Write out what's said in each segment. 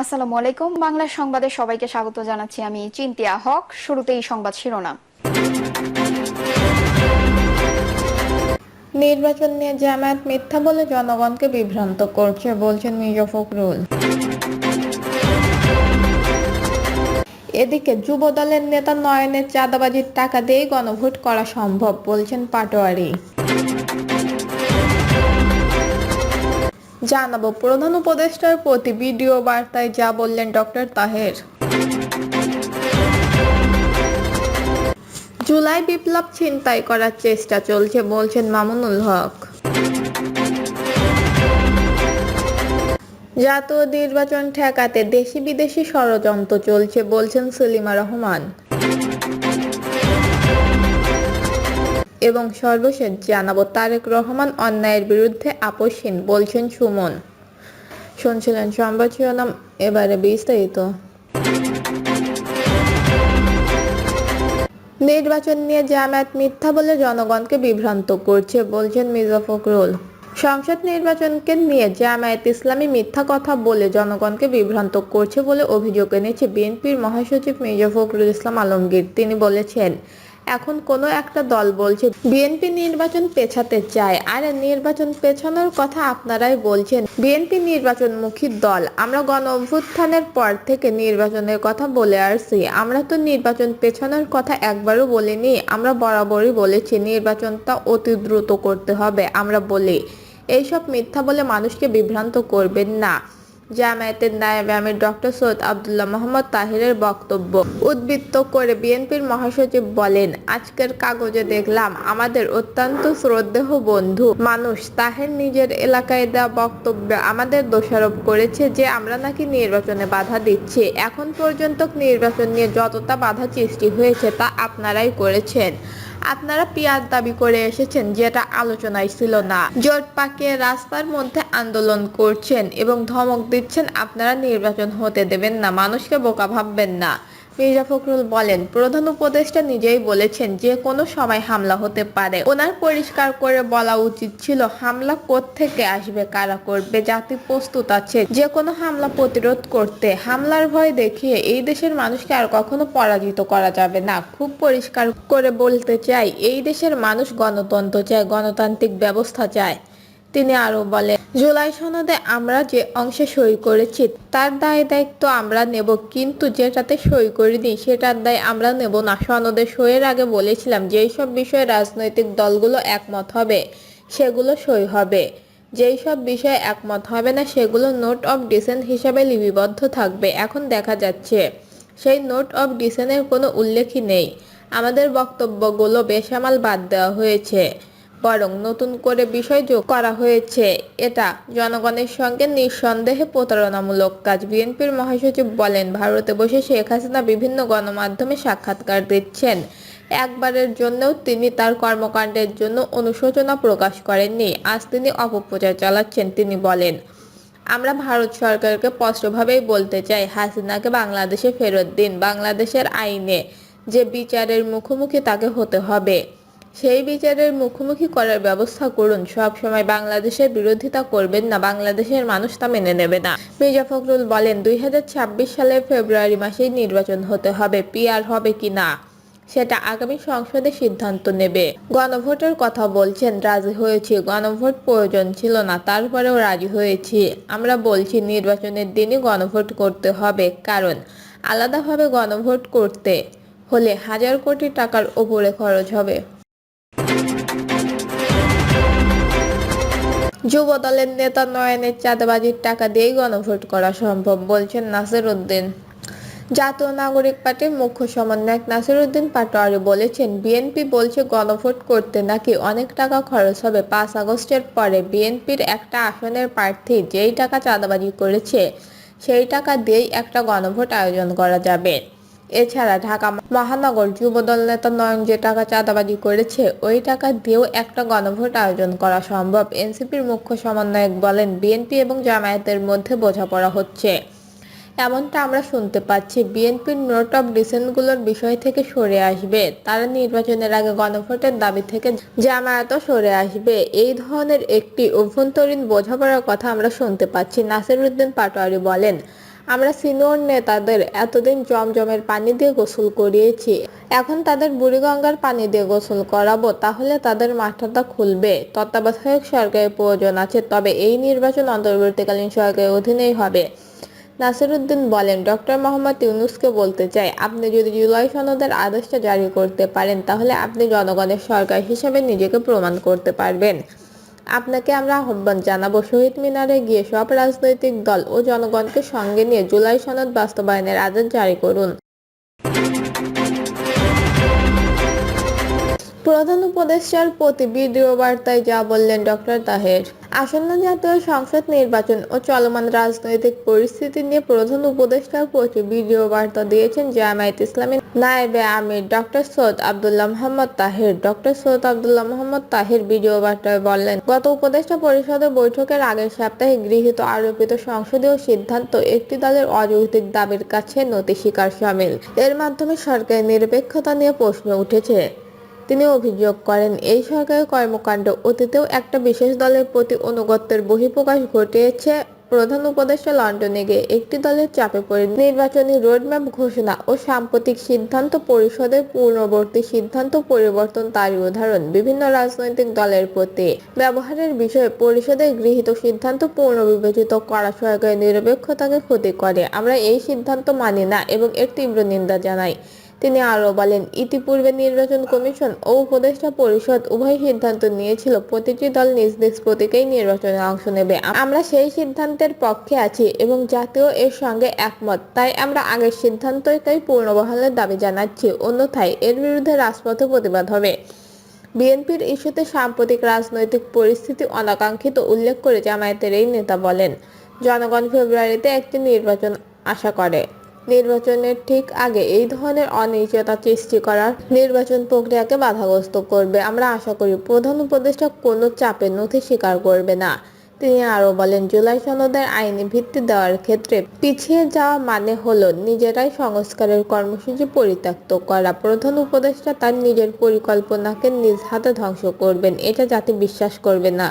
আসসালামু আলাইকুম। বাংলা সংবাদে সবাইকে স্বাগত জানাচ্ছি আমি চিন্তিয়া হক। শুরুতেই সংবাদ শিরোনাম। নির্বাচন নিয়ে জামায়াত মিথ্যা বলে জনগণকে বিভ্রান্ত করছে, বলছেন মির্জা ফখরুল। এদিকে যুব দলের নেতা নয়নের চাঁদাবাজির টাকা দিয়ে গণভোট করা সম্ভব, বলছেন পাটোয়ারি। জানাব। প্রধান উপদেষ্টার প্রতি ভিডিও বার্তায় যা বললেন ডক্টর তাহের। জুলাই বিপ্লব ছিনতাই করার চেষ্টা চলছে বলছেন মামুনুল হক। জাতীয় নির্বাচন ঠেকাতে দেশি বিদেশি ষড়যন্ত্র চলছে বলছেন সেলিমা রহমান। এবং সর্বশেষ জানাব তারেক রহমান অন্যায়ের বিরুদ্ধে আপোষহীন বলছেন সুমন। শুনছিলেন সংবাদ শিরোনাম, এবারে বিস্তারিত। নির্বাচন নিয়ে জামায়াত মিথ্যা বলে জনগণকে বিভ্রান্ত করছে, বলছেন মির্জা ফখরুল। সংসদ নির্বাচনকে নিয়ে জামায়াত ইসলামী মিথ্যা কথা বলে জনগণকে বিভ্রান্ত করছে বলে অভিযোগ এনেছে বিএনপির মহাসচিব মির্জা ফখরুল ইসলাম আলমগীর। তিনি বলেছেন এখন কোনো একটা দল বলছে, বিএনপি নির্বাচন পেছাতে চায়। আর নির্বাচন পেছানোর কথা আপনারাই বলছেন, বিএনপি নির্বাচনমুখী দল। আমরা গণ অভ্যুত্থানের পর থেকে নির্বাচনের কথা বলে আসছি। আমরা তো নির্বাচন পেছানোর কথা একবারও বলিনি, আমরা বরাবরই বলেছি, নির্বাচনটা অতি দ্রুত করতে হবে, আমরা বলি। এইসব মিথ্যা বলে মানুষকে বিভ্রান্ত করবেন না। জামায়াতের নায়েব আমির ডক্টর সৈয়দ আবদুল্লাহ মোহাম্মদ তাহিরের বক্তব্য উদ্বৃত্ত করে বিএনপির মহাসচিব বলেন, আজকের কাগজে দেখলাম আমাদের অত্যন্ত শ্রদ্ধেহ বন্ধু মানুষ। তাহের নিজের এলাকায় দেওয়া বক্তব্য আমাদের দোষারোপ করেছে যে আমরা নাকি নির্বাচনে বাধা দিচ্ছি। এখন পর্যন্ত নির্বাচন নিয়ে যতটা বাধা সৃষ্টি হয়েছে তা আপনারাই করেছেন। আপনারা পিয়ার দাবি করে এসেছেন, যেটা আলোচনায় ছিল না। জোট পাকিয়ে রাস্তার মধ্যে আন্দোলন করছেন এবং ধমক দিচ্ছেন, আপনারা নির্বাচন হতে দেবেন না, মানুষকে বোকা ভাববেন না। মির্জা ফখরুল বলেন, প্রধান উপদেষ্টা নিজেই বলেছেন যে কোনো সময় হামলা হতে পারে। ওনার পরিষ্কার করে বলা উচিত ছিল, হামলা থেকে আসবে, কারা করবে, জাতি প্রস্তুত আছে। যে কোনো হামলা প্রতিরোধ করতে, হামলার ভয় দেখিয়ে এই দেশের মানুষকে আর কখনো পরাজিত করা যাবে না। খুব পরিষ্কার করে বলতে চাই, এই দেশের মানুষ গণতন্ত্র চায়, গণতান্ত্রিক ব্যবস্থা চায়। তিনি আরও বলেন জুলাই সনদে আমরা যে অংশে সই করেছি, তার দায় দায়িত্ব আমরা নেব, কিন্তু যেটাতে সই করিনি, সেটার দায় আমরা নেব না। সনদে সইয়ের আগে বলেছিলাম যেই সব বিষয়ে রাজনৈতিক দলগুলো একমত হবে, সেগুলো সই হবে। যেই সব বিষয়ে একমত হবে না, সেগুলো নোট অফ ডিসেন্ট হিসাবে লিপিবদ্ধ থাকবে। এখন দেখা যাচ্ছে, সেই নোট অফ ডিসেন্টের কোনো উল্লেখই নেই। আমাদের বক্তব্যগুলো বেসামাল বাদ দেওয়া হয়েছে। বরং নতুন করে বিষয় যোগ করা হয়েছে। এটা জনগণের সঙ্গে নিঃসন্দেহে প্রতারণামূলক কাজ। বিএনপির মহাসচিব বলেন, ভারতে বসে শেখ হাসিনা বিভিন্ন গণমাধ্যমে সাক্ষাৎকার দিচ্ছেন। একবারের জন্যও তিনি তার কর্মকাণ্ডের জন্য অনুশোচনা প্রকাশ করেননি। আজ তিনি অপপ্রচার চালাচ্ছেন, তিনি বলেন। আমরা ভারত সরকারকে স্পষ্টভাবেই বলতে চাই, হাসিনাকে বাংলাদেশে ফেরত দিন। বাংলাদেশের আইনে যে বিচারের মুখোমুখি তাকে হতে হবে। সেই বিচারের মুখোমুখি করার ব্যবস্থা করুন। সব সময় বাংলাদেশের বিরোধিতা করবেন না, বাংলাদেশের মানুষ তা মেনে নেবে না। মির্জা ফখরুল বলেন, দুই সালের ফেব্রুয়ারি মাসেই নির্বাচন হতে হবে, পিআর হবে কি না, সেটা আগামী সংসদে সিদ্ধান্ত নেবে। গণভোটের কথা বলছেন, রাজি হয়েছি। গণভোট প্রয়োজন ছিল না, তারপরেও রাজি হয়েছি। আমরা বলছি, নির্বাচনের দিনই গণভোট করতে হবে। কারণ, আলাদাভাবে গণভোট করতে হলে হাজার কোটি টাকার ওপরে খরচ হবে। যুব দলের নেতা নয়নের চাঁদাবাজির টাকা দিয়েই গণভোট করা সম্ভব, বলছেন নাসির উদ্দিন জাতীয় নাগরিক পার্টির মুখ্য সমন্বয়ক নাসির উদ্দিন পাটোয়ারি বলেছেন, বিএনপি বলছে গণভোট করতে নাকি অনেক টাকা খরচ হবে। পাঁচ আগস্টের পরে বিএনপির একটা আসনের প্রার্থী যেই টাকা চাঁদাবাজি করেছে, সেই টাকা দিয়েই একটা গণভোট আয়োজন করা যাবে। এছাড়া ঢাকা মহানগর যুবদল নেতা নয়ন যে টাকা চাঁদাবাজি করেছে, ওই টাকা দিয়েও একটা গণভোট আয়োজন করা সম্ভব, এনসিপির মুখ্য সমন্বয়ক বলেন বিএনপি এবং জামায়াতের মধ্যে বোঝাপড়া হচ্ছে। এমনটা আমরা শুনতে পাচ্ছি, বিএনপির নোট অফ ডিসেন্টগুলোর বিষয় থেকে সরে আসবে, তারা নির্বাচনের আগে গণভোটের দাবি থেকে জামায়াতও সরে আসবে, এই ধরনের একটি অভ্যন্তরীণ বোঝাপড়ার কথা আমরা শুনতে পাচ্ছি নাসির উদ্দিন পাটোয়ারি বলেন। আমরা সিনিয়র নেতাদের এতদিন জমজমের পানি দিয়ে গোসল করিয়েছি। এখন তাদের বুড়িগঙ্গার পানি দিয়ে গোসল করাবো, তাহলে তাদের মাথাটা খুলবে। তত্ত্বাবধায়ক সরকারের প্রয়োজন আছে, তবে এই নির্বাচন অন্তর্বর্তীকালীন সরকারের অধীনেই হবে। নাসিরুদ্দিন বলেন ডক্টর মোহাম্মদ ইউনুসকে বলতে চাই, আপনি যদি জুলাই সনদের আদেশটা জারি করতে পারেন, তাহলে আপনি জনগণের সরকার হিসেবে নিজেকে প্রমাণ করতে পারবেন। আপনাকে আমরা আহ্বান জানাব। শহীদ মিনারে গিয়ে সব রাজনৈতিক দল ও জনগণকে সঙ্গে নিয়ে জুলাই সনদ বাস্তবায়নের আদেশ জারি করুন। প্রধান উপদেষ্টার প্রতি ভিডিও বার্তায় যা বললেন ডক্টর তাহের। আসন্ন জাতীয় সংসদ নির্বাচন ও চলমান রাজনৈতিক পরিস্থিতি নিয়ে প্রধান উপদেষ্টার প্রতি ভিডিও বার্তা দিয়েছেন জামায়াত ইসলামী নায়েবে আমির doctor Syed Abdullah Mohammad Taher. Doctor Syed Abdullah Mohammad Taher video বার্তায় বললেন, গত উপদেষ্টা পরিষদের বৈঠকের আগের সপ্তাহে গৃহীত আরোপিত সংসদীয় সিদ্ধান্ত একটি দলের অযৌক্তিক দাবির কাছে নতি স্বীকার সামিল। এর মাধ্যমে সরকারের নিরপেক্ষতা নিয়ে প্রশ্ন উঠেছে। তিনি অভিযোগ করেন, এই সরকারি কর্মকাণ্ড অতীতেও একটা বিশেষ দলের প্রতি অনুগত্যের বহিঃপ্রকাশ ঘটিয়েছে। প্রধান উপদেষ্টা লন্ডনে গিয়ে একটি দলের চাপে পড়ে নির্বাচনী রোডম্যাপ ঘোষণা ও সাম্প্রতিক সিদ্ধান্ত পরিষদের পূর্ণবর্তী সিদ্ধান্ত পরিবর্তন তারই উদাহরণ বিভিন্ন রাজনৈতিক দলের প্রতি। ব্যবহারের বিষয়ে পরিষদের গৃহীত সিদ্ধান্ত পুনর্বিবেচিত করা সরকারের নিরপেক্ষতাকে ক্ষতি করে। আমরা এই সিদ্ধান্ত মানি না এবং এর তীব্র নিন্দা জানাই। তিনি আরও বলেন, ইতিপূর্বে নির্বাচন কমিশন ও উপদেষ্টা পরিষদ উভয় সিদ্ধান্ত নিয়েছিল, প্রতিটি দল নিজ নিজ প্রতীকেই নির্বাচনে অংশ নেবে। আমরা সেই সিদ্ধান্তের পক্ষে আছি এবং জাতীয় এর সঙ্গে একমত, তাই আমরা আগের সিদ্ধান্তটাই পূর্ণবহালের দাবি জানাচ্ছি, অন্যথায় এর বিরুদ্ধে রাজপথে প্রতিবাদ হবে। বিএনপির ইস্যুতে সাম্প্রতিক রাজনৈতিক পরিস্থিতি অনাকাঙ্ক্ষিত উল্লেখ করে জামায়াতের এই নেতা বলেন, জনগণ ফেব্রুয়ারিতে একটি নির্বাচন আশা করে। নির্বাচনের ঠিক আগে এই ধরনের অনিশ্চয়তা সৃষ্টি করার নির্বাচন প্রক্রিয়াকে বাধাগ্রস্ত করবে। আমরা আশা করি প্রধান উপদেষ্টা কোনো চাপে নথি স্বীকার করবে না। তিনি আরও বলেন, জুলাই সনদের আইনি ভিত্তি দেওয়ার ক্ষেত্রে পিছিয়ে যাওয়া মানে হলো নিজেরাই সংস্কারের কর্মসূচি পরিত্যক্ত করা। প্রধান উপদেষ্টা তার নিজের পরিকল্পনাকে নিজ হাতে ধ্বংস করবেন, এটা জাতি বিশ্বাস করবে না।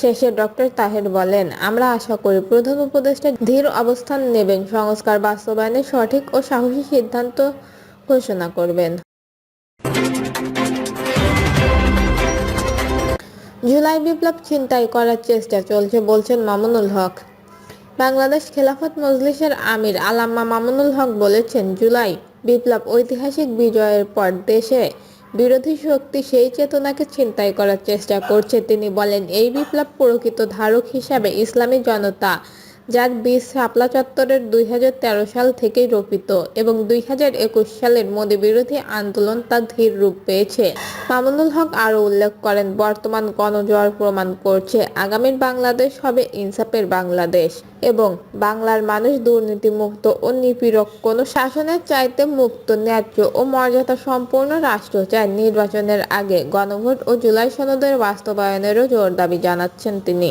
শেষে ডক্টর তাহের বলেন, আমরা আশা করি প্রধান উপদেষ্টা ধীর অবস্থান নেবেন, সংস্কার বাস্তবায়নে সঠিক ও সাহসী সিদ্ধান্ত ঘোষণা করবেন। জুলাই বিপ্লব ছিনতাই করার চেষ্টা চলছে, বলছেন মামুনুল হক। বাংলাদেশ খেলাফত মজলিসের আমির আলাম্মা মামুনুল হক বলেছেন, জুলাই বিপ্লব ঐতিহাসিক বিজয়ের পর দেশে বিরোধী শক্তি সেই চেতনাকে ছিনতাই করার চেষ্টা করছে, তিনি বলেন, এই বিপ্লব প্রকৃত ধারক হিসাবে ইসলামী জনতা যার বীজ শাপলা চত্বরের দুই হাজার তেরো সাল থেকেই রোপিত এবং দুই হাজার একুশ সালের মোদী বিরোধী আন্দোলন তা ধীর রূপ পেয়েছে। মামুনুল হক আরও উল্লেখ করেন, বর্তমান গণজোয়ার প্রমাণ করছে, আগামীর বাংলাদেশ হবে ইনসাফের বাংলাদেশ এবং বাংলার মানুষ দুর্নীতিমুক্ত ও নিপীড়ক। কোনো শাসনের চাইতে মুক্ত, ন্যায্য ও মর্যাদা সম্পূর্ণ রাষ্ট্র চায় নির্বাচনের আগে গণভোট ও জুলাই সনদের বাস্তবায়নেরও জোর দাবি জানাচ্ছেন তিনি।